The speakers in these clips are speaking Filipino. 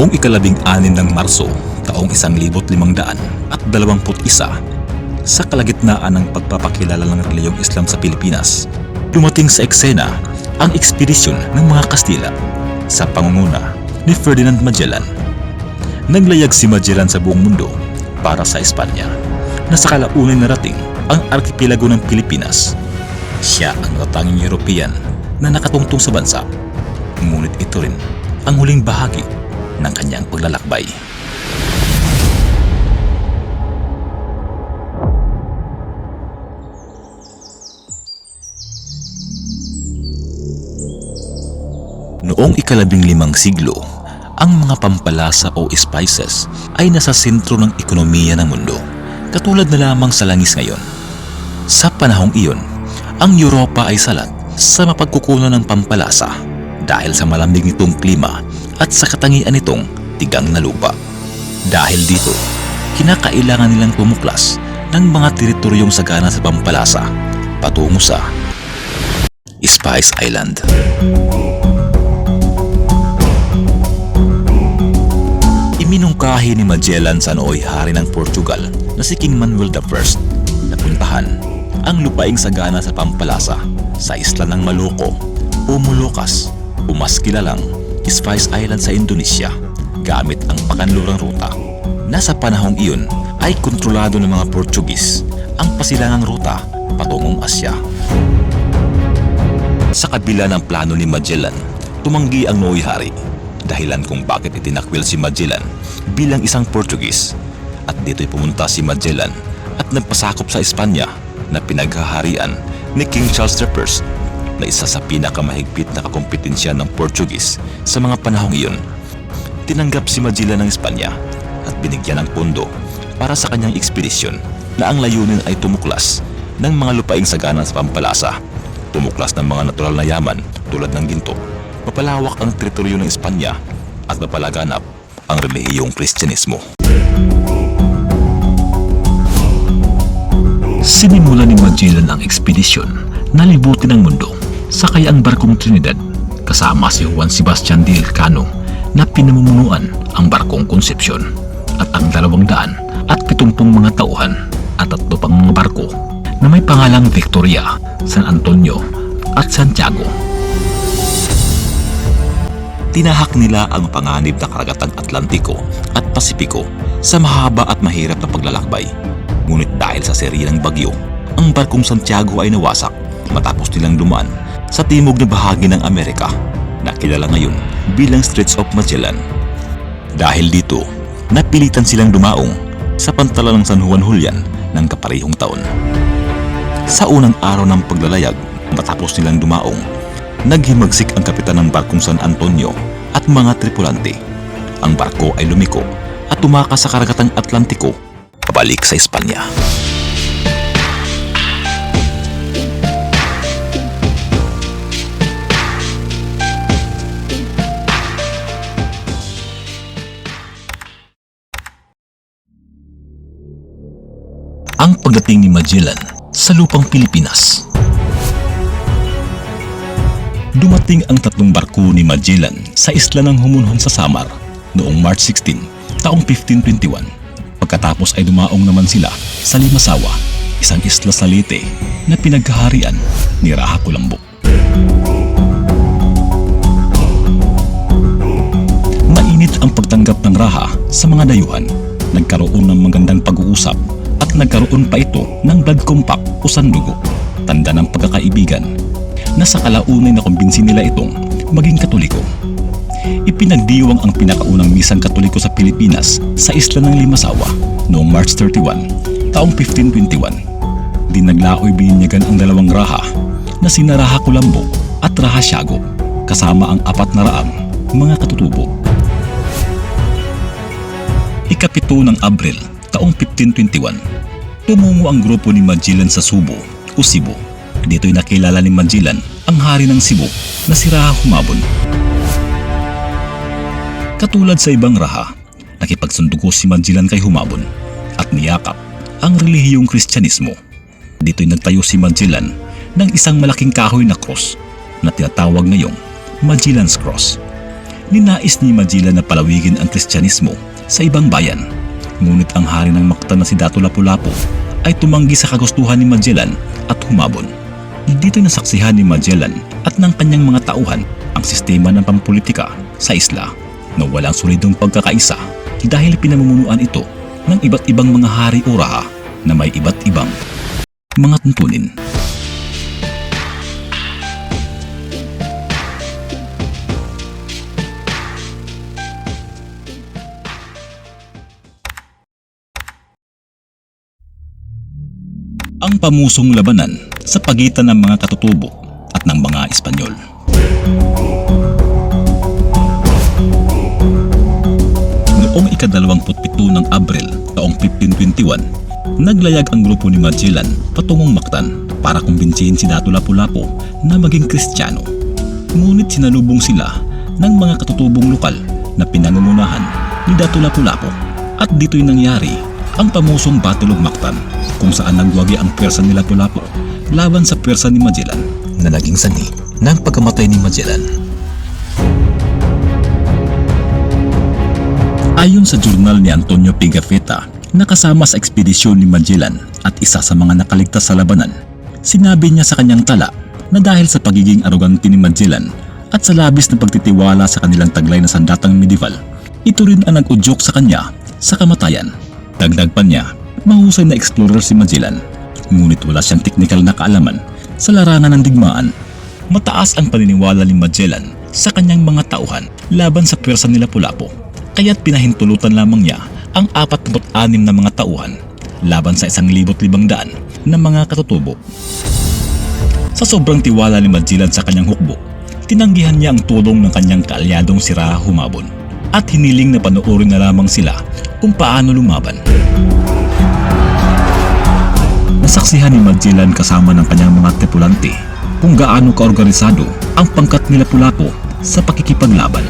Noong ikalabing anin ng Marso, taong isang libot limang daan at dalawamput isa, sa kalagitnaan ng pagpapakilala ng reliyong Islam sa Pilipinas, dumating sa eksena ang ekspedisyon ng mga Kastila sa pangunguna ni Ferdinand Magellan. Naglayag si Magellan sa buong mundo para sa Espanya na sa kalaunan narating ang arkipelago ng Pilipinas. Siya ang natanging European na nakatungtong sa bansa. Ngunit ito rin ang huling bahagi ng kanyang paglalakbay. Noong ikalabing limang siglo, ang mga pampalasa o spices ay nasa sentro ng ekonomiya ng mundo, katulad na lamang sa langis ngayon. Sa panahong iyon, ang Europa ay salat sa mapagkukunan ng pampalasa dahil sa malamig nitong klima at sa katangian nitong tigang na lupa. Dahil dito, kinakailangan nilang tumuklas ng mga teritoryong sagana sa pampalasa patungo sa Spice Island. Iminungkahi ni Magellan sa nooy hari ng Portugal na si King Manuel I na puntahan ang lupaing sagana sa Pampalasa sa isla ng Maloko o Molucas o mas kilalang Spice Island sa Indonesia gamit ang pakanlurang ruta. Nasa panahong iyon ay kontrolado ng mga Portugis ang pasilangang ruta patungong Asya. Sa kabila ng plano ni Magellan, tumanggi ang Nooy Hari dahilan kung bakit itinakwil si Magellan bilang isang Portuguese at dito'y pumunta si Magellan at nagpasakop sa Espanya na pinaghaharian ni King Charles I na isa sa pinakamahigpit na kakumpetensya ng Portuguese sa mga panahong iyon. Tinanggap si Magellan ng Espanya at binigyan ng pondo para sa kanyang ekspedisyon na ang layunin ay tumuklas ng mga lupaing sagana sa Pampalasa, tumuklas ng mga natural na yaman tulad ng ginto, mapalawak ang teritoryo ng Espanya at mapalaganap ang relihiyong Kristyanismo. Sinimulan ni Magellan ang ekspedisyon na libutin ang mundo sakay ang barkong Trinidad kasama si Juan Sebastian de Elcano na pinamumunuan ang barkong Concepcion at ang dalawang daan at pitumpong mga tauhan at tatlo pang mga barko na may pangalang Victoria, San Antonio at Santiago. Tinahak nila ang panganib na karagatang Atlantiko at Pasipiko sa mahaba at mahirap na paglalakbay. Ngunit dahil sa seri ng bagyo, ang barkong Santiago ay nawasak matapos nilang dumaan sa timog na bahagi ng Amerika na kilala ngayon bilang Straits of Magellan. Dahil dito, napilitan silang dumaong sa pantala ng San Juan Julian ng kaparehong taon. Sa unang araw ng paglalayag, matapos nilang dumaong, naghimagsik ang kapitan ng barkong San Antonio at mga tripulante. Ang barko ay lumiko at tumakas sa karagatang Atlantiko pabalik sa Espanya. Pagdating ni Magellan sa lupang Pilipinas. Dumating ang tatlong barko ni Magellan sa isla ng Humunhon sa Samar noong March 16, taong 1521. Pagkatapos ay dumaong naman sila sa Limasawa, isang isla sa Leyte na pinaghaharian ni Raha Kulambo. Mainit ang pagtanggap ng Raha sa mga dayuhan. Nagkaroon ng magandang pag-uusap at nagkaroon pa ito ng blood compact o sandugo, tanda ng pagkakaibigan na sa kalaunay na kumbinsi nila itong maging katoliko. Ipinagdiwang ang pinakaunang misang katoliko sa Pilipinas sa isla ng Limasawa noong March 31, taong 1521. Dinaglaoy bininyagan ang dalawang raha na sina Raha Kulambo at Raha Siago kasama ang apat na raang mga katutubo. Ikapito ng Abril, taong 1521, tumungo ang grupo ni Magellan sa Subo o Cebu. Dito'y nakilala ni Magellan ang hari ng Cebu na si Raha Humabon. Katulad sa ibang raha, nakipagsundugo si Magellan kay Humabon at niyakap ang relihiyong Kristyanismo. Dito'y nagtayo si Magellan ng isang malaking kahoy na cross na tinatawag ngayong Magellan's Cross. Ninais ni Magellan na palawigin ang Kristyanismo sa ibang bayan. Ngunit ang hari ng Mactan na si Dato Lapu-Lapu ay tumanggi sa kagustuhan ni Magellan at humabon. Dito'y nasaksihan ni Magellan at ng kanyang mga tauhan ang sistema ng pampolitika sa isla na walang solidong pagkakaisa dahil pinamumunuan ito ng iba't ibang mga hari o raha na may iba't ibang mga tuntunin. Ang pamusong labanan sa pagitan ng mga katutubo at ng mga Espanyol. Noong ikadalawamputpito ng Abril taong 1521, naglayag ang grupo ni Magellan patungong Mactan para kumbinsihin si Dato Lapu-Lapu na maging Kristiyano. Ngunit sinalubong sila ng mga katutubong lokal na pinangungunahan ni Dato Lapu-Lapu at dito'y nangyari ang pamusong Battle of Mactan kung saan nagwagi ang pwersa ni Lapu-Lapu laban sa pwersa ni Magellan na naging sanhi ng pagkamatay ni Magellan. Ayon sa jurnal ni Antonio Pigafetta na kasama sa ekspedisyon ni Magellan at isa sa mga nakaligtas sa labanan, sinabi niya sa kanyang tala na dahil sa pagiging arogante ni Magellan at sa labis na pagtitiwala sa kanilang taglay na sandatang medieval, ito rin ang nag-udyok sa kanya sa kamatayan. Dagdag pa niya, mahusay na explorer si Magellan, ngunit wala siyang teknikal na kaalaman sa larangan ng digmaan. Mataas ang paniniwala ni Magellan sa kanyang mga tauhan laban sa pwersa ni Lapu-Lapu kaya't pinahintulutan lamang niya ang 46 na mga tauhan laban sa 1,500 na mga katutubo. Sa sobrang tiwala ni Magellan sa kanyang hukbo, tinanggihan niya ang tulong ng kanyang kaalyadong si Raha Humabon at hiniling na panoorin na lamang sila kung paano lumaban. Nasaksihan ni Magellan kasama ng kanyang mga tripulante kung gaano kaorganisado ang pangkat nila Pulapo sa pakikipaglaban.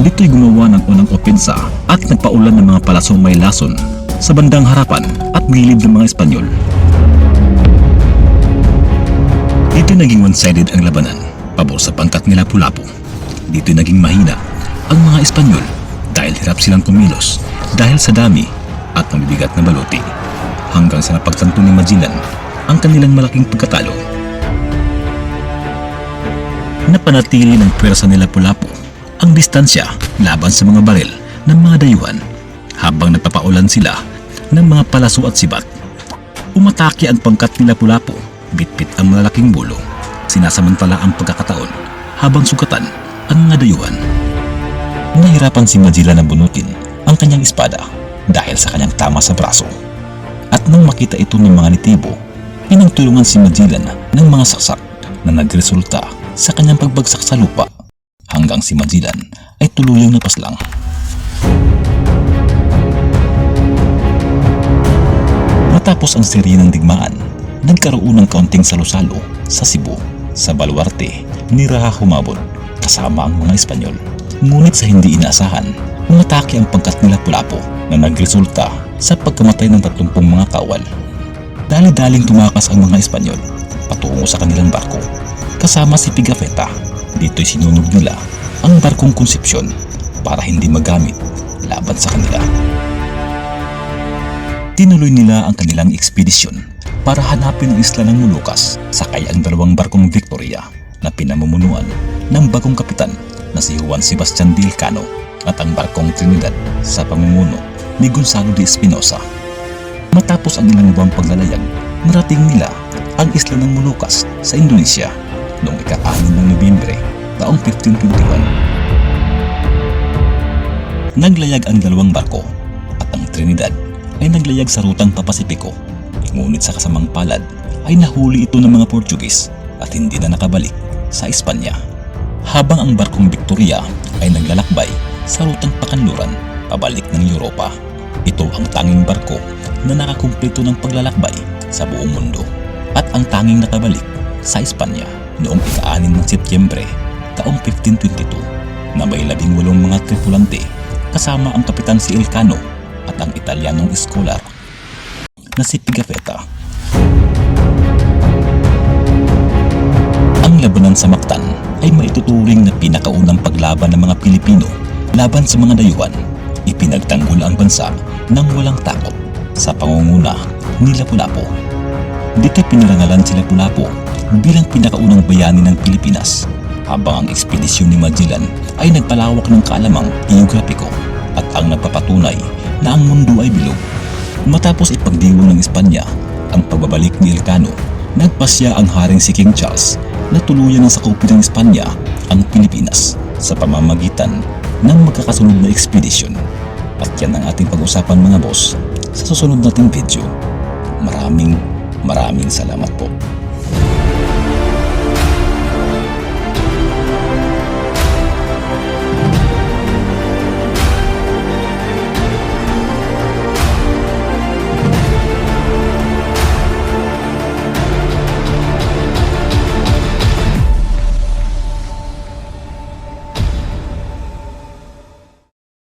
Dito'y gumawa ng unang opensa at nagpaulan ng mga palasong may lason sa bandang harapan at gilid ng mga Espanyol. Dito naging one-sided ang labanan, pabor sa pangkat nila Pulapo. Dito naging mahina ang mga Espanyol dahil hirap silang kumilos dahil sa dami at mabibigat na baloti hanggang sa napagtanto ni Magellan ang kanilang malaking pagkatalo. Napanatili ng pwersa nila Pulapo ang distansya laban sa mga baril ng mga dayuhan habang nagpapaulan sila ng mga palaso at sibat. Umatake ang pangkat nila Pulapo, bitbit ang malalaking bulo. Sinasamantala ang pagkakataon habang sugatan ang mga dayuhan. Nahirapan si Magellan na bunutin ang kanyang espada dahil sa kanyang tama sa braso. At nang makita ito ng mga nitibo, pinagtulungan si Magellan ng mga saksak na nagresulta sa kanyang pagbagsak sa lupa hanggang si Magellan ay tuluyang napaslang. Matapos ang serye ng digmaan, nagkaroon ng kaunting salusalo sa Cebu, sa Baluarte, ni Raha Humabon kasama ang mga Espanyol. Ngunit sa hindi inaasahan, umatake ang pangkat nila Pulapo na nagresulta sa pagkamatay ng 30 mga kawal. Dali-daling tumakas ang mga Espanyol patungo sa kanilang barko kasama si Pigafetta. Dito'y sinunog nila ang barkong konsepsyon para hindi magamit laban sa kanila. Tinuloy nila ang kanilang ekspedisyon para hanapin ang isla ng Molucas sakay ang dalawang barkong Victoria na pinamumunuan ng bagong kapitan na si Juan Sebastian de Elcano at ang barkong Trinidad sa pamumuno ni Gonzalo de Espinosa. Matapos ang ilang buwang paglalayag, narating nila ang isla ng Molucas sa Indonesia noong ika-6 ng Nobyembre taong 1521. Naglayag ang dalawang barko at ang Trinidad ay naglayag sa rutang papasipiko. Ngunit sa kasamang palad ay nahuli ito ng mga Portugis at hindi na nakabalik sa Espanya. Habang ang barkong Victoria ay naglalakbay sa rutang pakanluran pabalik ng Europa. Ito ang tanging barko na nakakumpleto ng paglalakbay sa buong mundo at ang tanging nakabalik sa Espanya noong ika-6 ng Setyembre taong 1522 na may labing walong mga tripulante kasama ang kapitan si Elcano at ang Italianong scholar na si Pigafetta. Ang labanan sa Mactan ay maituturing na pinakaunang paglaban ng mga Pilipino laban sa mga dayuhan. Ipinagtanggol ang bansa ng walang takot sa pangunguna ni Lapu-Lapu. Dito pinarangalan si Lapu-Lapu bilang pinakaunang bayani ng Pilipinas habang ang ekspedisyon ni Magellan ay nagpalawak ng kaalamang geograpiko at ang nagpapatunay na ang mundo ay bilog. Matapos ipagdiwang ng Espanya ang pagbabalik ni Elcano, nagpasya ang haring si King Charles na tuluyan ng sakupin ng Espanya ang Pilipinas sa pamamagitan ng magkakasunod na ekspedisyon. At yan ang ating pag-usapan mga boss sa susunod nating video. Maraming maraming salamat po.